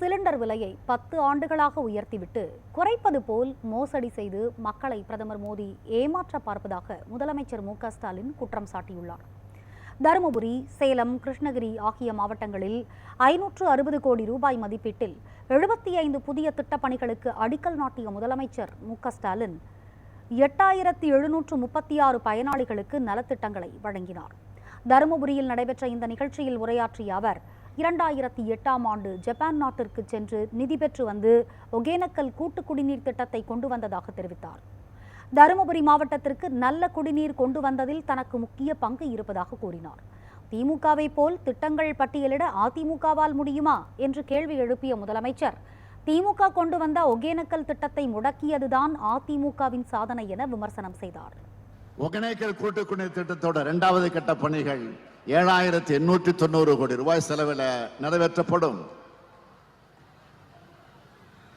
Cylinder விலையை பத்து ஆண்டுகளாக உயர்த்திவிட்டு குறைப்பது போல் மோசடி செய்து மக்களை பிரதமர் மோடி ஏமாற்ற பார்ப்பதாக முதலமைச்சர் மு ஸ்டாலின் குற்றம் சாட்டியுள்ளார். தருமபுரி சேலம் கிருஷ்ணகிரி ஆகிய மாவட்டங்களில் ஐநூற்று அறுபது கோடி ரூபாய் மதிப்பீட்டில் எழுபத்தி ஐந்து புதிய திட்டப்பணிகளுக்கு அடிக்கல் நாட்டிய முதலமைச்சர் மு ஸ்டாலின் எட்டாயிரத்தி எழுநூற்று முப்பத்தி ஆறு பயனாளிகளுக்கு நலத்திட்டங்களை வழங்கினார். தருமபுரியில் நடைபெற்ற இந்த நிகழ்ச்சியில் உரையாற்றிய அவர் இரண்டாயிரத்தி எட்டாம் ஆண்டு ஜப்பான் நாட்டிற்கு சென்று நிதி பெற்று வந்து ஒகேனக்கல் கூட்டு குடிநீர் திட்டத்தை கொண்டு வந்ததாக தெரிவித்தார். தருமபுரி மாவட்டத்திற்கு நல்ல குடிநீர் கொண்டு வந்ததில் தனக்கு முக்கிய பங்கு இருப்பதாக கூறினார். திமுகவை போல் திட்டங்கள் பட்டியலிட அதிமுகவால் முடியுமா என்று கேள்வி எழுப்பிய முதலமைச்சர் திமுக கொண்டு வந்த ஒகேனக்கல் திட்டத்தை முடக்கியதுதான் அதிமுகவின் சாதனை என விமர்சனம் செய்தார். ஒகேனக்கல் கூட்டு குடிநீர் திட்டத்தோட இரண்டாவது கட்ட பணிகள் ஏழாயிரத்தி எண்ணூற்றி தொண்ணூறு கோடி ரூபாய் செலவில் நிறைவேற்றப்படும்.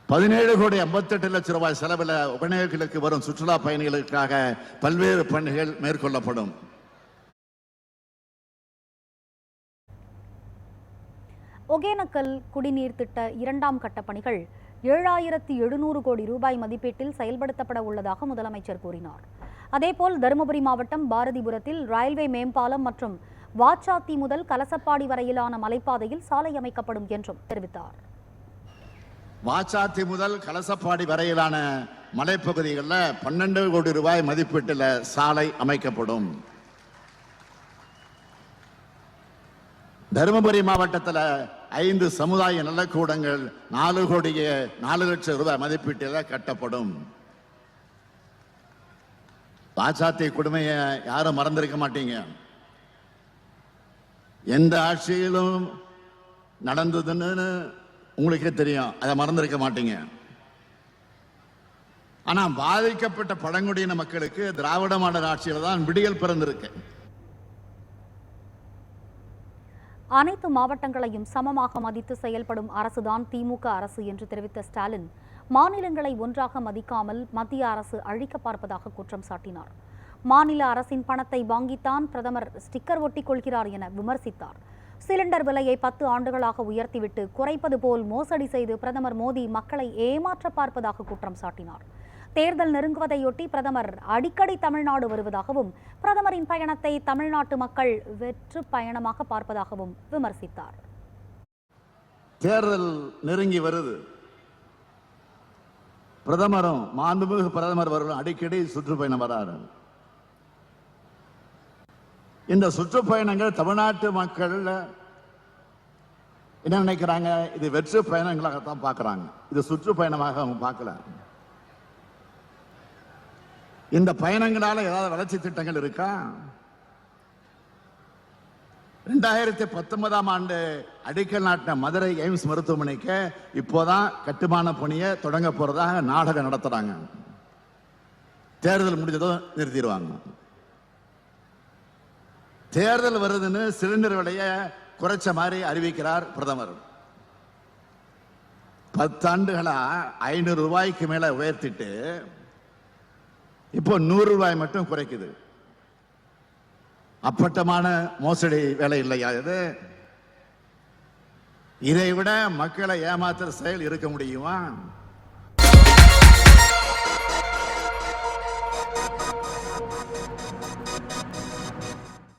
பதினேழு கோடி ஐம்பத்தெட்டு லட்சம் ரூபாய் செலவில் ஒகேனக்கலுக்கு வரும் சுற்றுலா பயணிகளுக்காக பல்வேறு பணிகள் மேற்கொள்ளப்படும். ஒகேனக்கல் குடிநீர் திட்ட இரண்டாம் கட்ட பணிகள் ஏழாயிரத்தி எழுநூறு கோடி ரூபாய் மதிப்பீட்டில் செயல்படுத்தப்பட உள்ளதாக முதலமைச்சர் கூறினார். அதேபோல் தருமபுரி மாவட்டம் பாரதிபுரத்தில் ரயில்வே மேம்பாலம் மற்றும் வாச்சாத்தி முதல் கலசப்பாடி வரையிலான மலைப்பாதையில் சாலை அமைக்கப்படும் என்றும் தெரிவித்தார். வாச்சாத்தி முதல் கலசப்பாடி வரையிலான மலைப்பகுதிகளில் பன்னெண்டு கோடி ரூபாய் மதிப்பீட்டில் சாலை அமைக்கப்படும். தருமபுரி மாவட்டத்தில் ஐந்து சமுதாய நலக்கூடங்கள் நாலு கோடிய நாலு லட்சம் ரூபாய் மதிப்பீட்டில் கட்டப்படும். பாச்சாத்தி கொடுமையை யாரும் மறந்திருக்க மாட்டீங்க. எந்த ஆட்சியிலும் நடந்ததுன்னு உங்களுக்கே தெரியும். அதை மறந்திருக்க மாட்டீங்க. ஆனா பாதிக்கப்பட்ட பழங்குடியின மக்களுக்கு திராவிட மாடல் ஆட்சியில் தான் விடியல் பிறந்திருக்கு. அனைத்து மாவட்டங்களையும் சமமாக மதித்து செயல்படும் அரசுதான் திமுக அரசு என்று தெரிவித்த ஸ்டாலின் மாநிலங்களை ஒன்றாக மதிக்காமல் மத்திய அரசு அழிக்க பார்ப்பதாக குற்றம் சாட்டினார். மாநில அரசின் பணத்தை வாங்கித்தான் பிரதமர் ஸ்டிக்கர் ஒட்டிக் கொள்கிறார் என விமர்சித்தார். சிலிண்டர் விலையை பத்து ஆண்டுகளாக உயர்த்திவிட்டு குறைப்பது போல் மோசடி செய்து பிரதமர் மோடி மக்களை ஏமாற்ற பார்ப்பதாக குற்றம் சாட்டினார். தேர்தல் நெருங்குவதையொட்டி பிரதமர் அடிக்கடி தமிழ்நாடு வருவதாகவும் பிரதமரின் பயணத்தை தமிழ்நாட்டு மக்கள் வெற்று பயணமாக பார்ப்பதாகவும் விமர்சித்தார். தேர்தல் நெருங்கி வருது. பிரதமரும் மாண்புமிகு பிரதமர் அவர்களும் அடிக்கடி சுற்றுப்பயணம் வராரு இந்த சுற்றுப்பயணங்கள் தமிழ்நாட்டு மக்கள் என்ன நினைக்கிறாங்க? இது வெற்று பயணங்களாகத்தான் பார்க்குறாங்க. இது சுற்றுப்பயணமாக அவங்க பார்க்கல. இந்த பயணங்களால் ஏதாவது வளர்ச்சி திட்டங்கள் இருக்கா? ரெண்டாயிரத்தி பத்தொன்பதாம் ஆண்டு அடிக்கல் நாட்டின மதுரை எய்ம்ஸ் மருத்துவமனைக்கு இப்போதான் கட்டுமான பணியை தொடங்க போறதாக நாடகம் நடத்துறாங்க. தேர்தல் முடிஞ்சதும் நிறுத்திடுவாங்க. தேர்தல் வருதுன்னு சிலிண்டர் விலைய குறைச்ச மாதிரி அறிவிக்கிறார் பிரதமர். பத்தாண்டுகளா ஐநூறு ரூபாய்க்கு மேல உயர்த்திட்டு இப்போ நூறு ரூபாய் மட்டும் குறைக்குது. அப்பட்டமான மோசடி வேலை இல்லையா இது? இதை விட மக்களை ஏமாத்துற செயல் இருக்க முடியுமா?